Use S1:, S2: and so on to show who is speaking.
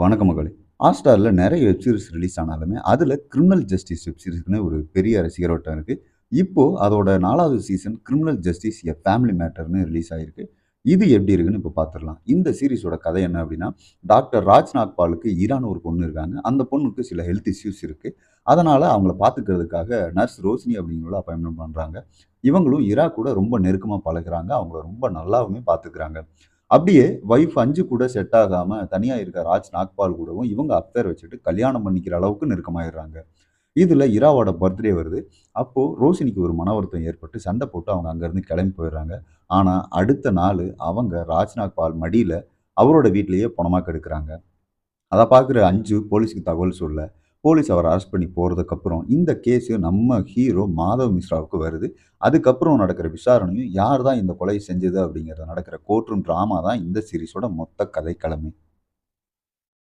S1: வணக்கம் மகளே. ஹாட்ஸ்டாரில் நிறைய வெப் சீரிஸ் ரிலீஸ் ஆனாலுமே அதில் கிரிமினல் ஜஸ்டிஸ் வெப் சீரிஸ்னு ஒரு பெரிய ரசிகர் வட்டம் இருக்குது இப்போது அதோட நாலாவது season criminal justice a family மேட்டர்னு release ஆகிருக்கு இது எப்படி இருக்குன்னு இப்போ பார்த்துடலாம் இந்த சீரிஸோட கதை என்ன அப்படின்னா டாக்டர் ராஜ் நாக்பாலுக்கு ஈரான் ஒரு பொண்ணு இருக்காங்க. அந்த பொண்ணுக்கு சில ஹெல்த் இஷ்யூஸ் இருக்குது அதனால் அவங்கள பார்த்துக்கிறதுக்காக நர்ஸ் ரோஷினி அப்படிங்கிறவங்கள அப்பாயின்மெண்ட் பண்ணுறாங்க இவங்களும் இரா கூட ரொம்ப நெருக்கமாக பழகுறாங்க. அவங்கள ரொம்ப நல்லாவுமே பார்த்துக்கிறாங்க அப்படியே ஒய்ஃப் அஞ்சு கூட செட் ஆகாமல் தனியாக இருக்க ராஜ் நாக்பால் கூடவும் இவங்க அஃபேர் வச்சுட்டு கல்யாணம் பண்ணிக்கிற அளவுக்கு நெருக்கமாயிடுறாங்க. இதில் இராவோட பர்த்டே வருது. அப்போது ரோஷினிக்கு ஒரு மன வருத்தம் ஏற்பட்டு சண்டை போட்டு அவங்க அங்கேருந்து கிளம்பி போயிடுறாங்க. ஆனால் அடுத்த நாள் அவங்க ராஜ்நாக் பால் மடியில் அவரோட வீட்லேயே பணமாக கெடுக்கிறாங்க. அதை பார்க்குற அஞ்சு போலீஸுக்கு தகவல் சொல்ல போலீஸ் அவரை அரெஸ்ட் பண்ணி போகிறதுக்கப்புறம் இந்த கேஸு நம்ம ஹீரோ மாதவ் மிஸ்ராவுக்கு வருது. அதுக்கப்புறம் நடக்கிற விசாரணையும் யார் தான் இந்த கொலை செஞ்சது அப்படிங்கிறத நடக்கிற கோர்ட்ரூம் ட்ராமா தான் இந்த சீரிஸோட மொத்த கதைக்கிழமை